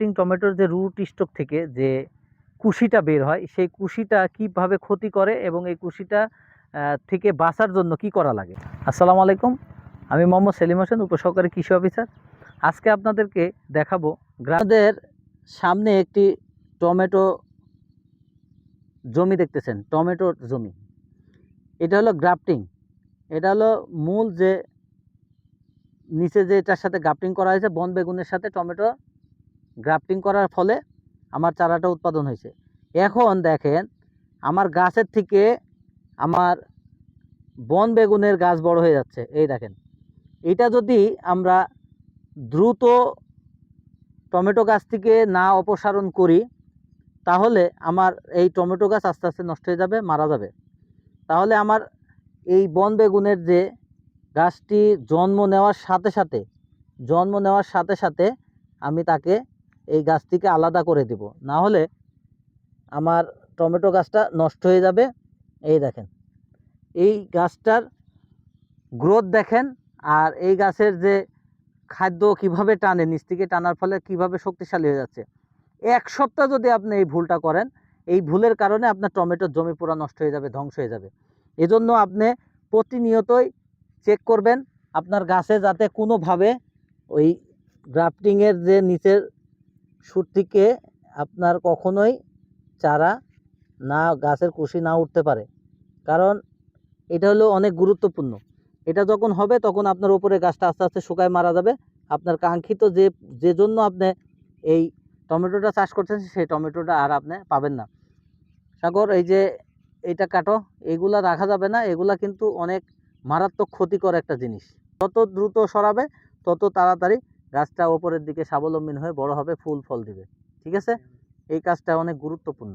Grafting টমেটোর যে root stock থেকে যে কুশিটা বের হয়, সেই কুশিটা কীভাবে ক্ষতি করে এবং এই কুশিটা থেকে বাঁচার জন্য কি করা লাগে? আসসালামু আলাইকুম, আমি মোহাম্মদ সেলিম হোসেন, উপসহকারী কৃষি অফিসার। আজকে আপনাদেরকে দেখাবো গ্রামদের সামনে একটি টমেটো জমি দেখতেছেন টমেটোর জমি। এটা হলো গ্রাফটিং এটা হলো মূল যে, নিচে যে এটার সাথে গ্রাফটিং করা হয়েছে, বন বেগুনের সাথে টমেটো গ্রাফটিং করার ফলে আমার চারাটা উৎপাদন হয়েছে। এখন দেখেন, আমার গাছের থেকে আমার বন বেগুনের গাছ বড় হয়ে যাচ্ছে। এই দেখেন, এটা যদি আমরা দ্রুত টমেটো গাছ থেকে না অপসারণ করি, তাহলে আমার এই টমেটো গাছ আস্তে আস্তে নষ্ট হয়ে যাবে, মারা যাবে। তাহলে আমার এই বন বেগুনের যে গাছটি জন্ম নেওয়ার সাথে সাথে, জন্ম নেওয়ার সাথে সাথে আমি তাকে এই গাছটিকে আলাদা করে দিব। না হলে আমার টমেটো গাছটা নষ্ট হয়ে যাবে। এই দেখেন, এই গাছটার গ্রোথ দেখেন আর এই গাছের যে খাদ্য কীভাবে টানে, নিচ থেকে টানার ফলে কীভাবে শক্তিশালী হয়ে যাচ্ছে। এক সপ্তাহ যদি আপনি এই ভুলটা করেন, এই ভুলের কারণে আপনার টমেটোর জমি পুরো নষ্ট হয়ে যাবে, ধ্বংস হয়ে যাবে। এজন্য আপনি প্রতিনিয়তই চেক করবেন আপনার গাছে যাতে কোনোভাবে ওই গ্রাফটিংয়ের যে নিচের সুর থেকে আপনার কখনোই চারা না, গাছের কুশি না উঠতে পারে। কারণ এটা হলো অনেক গুরুত্বপূর্ণ। এটা যখন হবে, তখন আপনার উপরে গাছটা আস্তে আস্তে শুকায় মারা যাবে। আপনার কাঙ্ক্ষিত যে যে জন্য আপনি এই টমেটোটা চাষ করছেন, সেই টমেটোটা আর আপনি পাবেন না। সাগর, এই যে এইটা কাটো, এগুলা রাখা যাবে না। এগুলা কিন্তু অনেক মারাত্মক ক্ষতিকর একটা জিনিস। যত দ্রুত সরাবে, তত তাড়াতাড়ি গাছটা ওপরের দিকে স্বাবলম্বী হয়ে বড় হবে, ফুল ফল দিবে। ঠিক আছে? এই কাজটা অনেক গুরুত্বপূর্ণ।